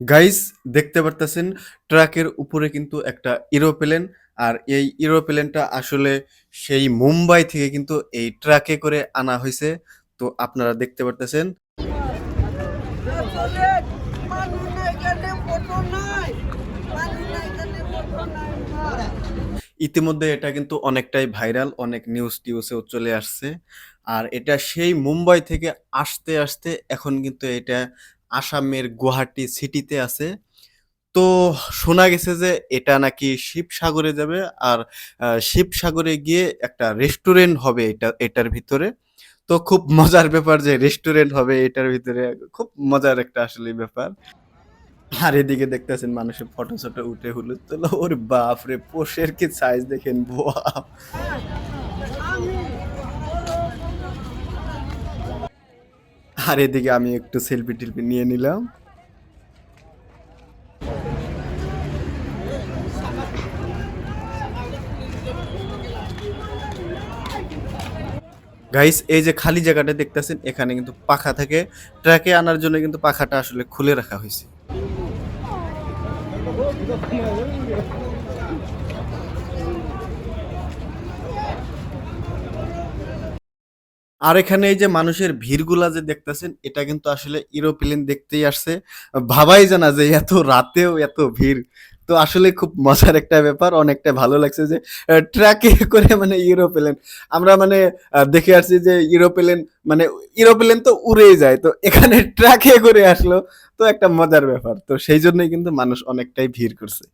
Guys দেখতে পারতেছেন, ট্রাকের উপরে কিন্তু একটা এরোপ্লেন আর এই এরোপ্লেনটা আসলে সেই মুম্বাই থেকে কিন্তু এই ট্রাকে করে আনা হয়েছে। তো আপনারা দেখতে পারতেছেন। ইতিমধ্যে এটা কিন্তু অনেকটাই ভাইরাল, অনেক নিউজ টিউজেও চলে আসছে। আর এটা সেই মুম্বাই থেকে আসতে আসতে এখন কিন্তু এটা আসামের গুয়াহাটি সিটিতে আছে। তো শোনা গেছে যে এটা নাকি শিবসাগরে যাবে আর শিবসাগরে গিয়ে একটা রেস্টুরেন্ট হবে এটা, এটার ভিতরে। তো খুব মজার ব্যাপার যে রেস্টুরেন্ট হবে এটার ভিতরে, খুব মজার একটা আসলে ব্যাপার। আর এদিকে দেখতেছেন মানুষের ফটো শটো উঠে হলুদ তোলো। ওর বাপ রে পোষের কি সাইজ দেখেন বাপ আর এদিকে আমি একটু সেলফি টেলফি নিয়ে নিলাম। গাইস এই যে খালি জায়গাটা দেখতেছেন, এখানে কিন্তু পাখা থাকে। ট্র্যাকে আনার জন্য কিন্তু পাখাটা আসলে খুলে রাখা হয়েছে। আর এখানে এই যে মানুষের ভিড়গুলা যে দেখতেছেন, এটা কিন্তু আসলে ইউরোপ্লেন দেখতেই আসছে। ভাবাই জানা যে এত রাতেও এত ভিড়। তো আসলে খুব মজার একটা ব্যাপার, অনেকটা ভালো লাগছে যে ট্র্যাকে করে মানে ইউরোপ্লেন আমরা মানে দেখে আসছি যে ইউরোপ্লেন মানে ইউরোপ্লেন তো উড়েই যায়। তো এখানে ট্র্যাকে করে আসলো। তো একটা মজার ব্যাপার। তো সেই জন্যই কিন্তু মানুষ অনেকটাই ভিড় করছে।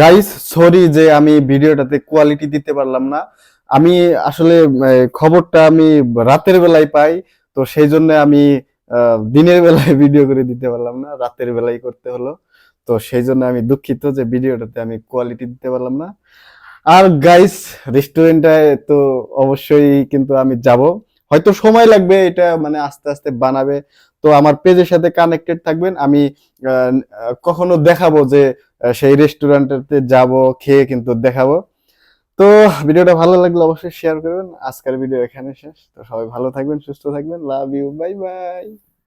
গাইস সরি যে আমি ভিডিওটাতে কোয়ালিটি দিতে পারলাম না। আমি আসলে খবরটা আমি রাতের বেলায় পাই, তো সেই জন্য আমি দিনের বেলায় ভিডিও করে দিতে পারলাম না, রাতের বেলায় করতে হলো। তো সেই জন্য আমি দুঃখিত যে ভিডিওটাতে আমি কোয়ালিটি দিতে পারলাম না। আর গাইস রেস্টুরেন্টটায় তো অবশ্যই কিন্তু আমি যাব। হয়তো সময় লাগবে, এটা মানে আস্তে আস্তে বানাবে। তো আমার পেজের সাথে কানেক্টেড থাকবেন, আমি কখনো দেখাবো যে সেই রেস্টুরেন্টেতে যাব, খেয়ে কিন্তু দেখাবো। তো ভিডিওটা ভালো লাগলে অবশ্যই শেয়ার করবেন। আজকের ভিডিও এখানে শেষ। তো সবাই ভালো থাকবেন, সুস্থ থাকবেন। Love you bye bye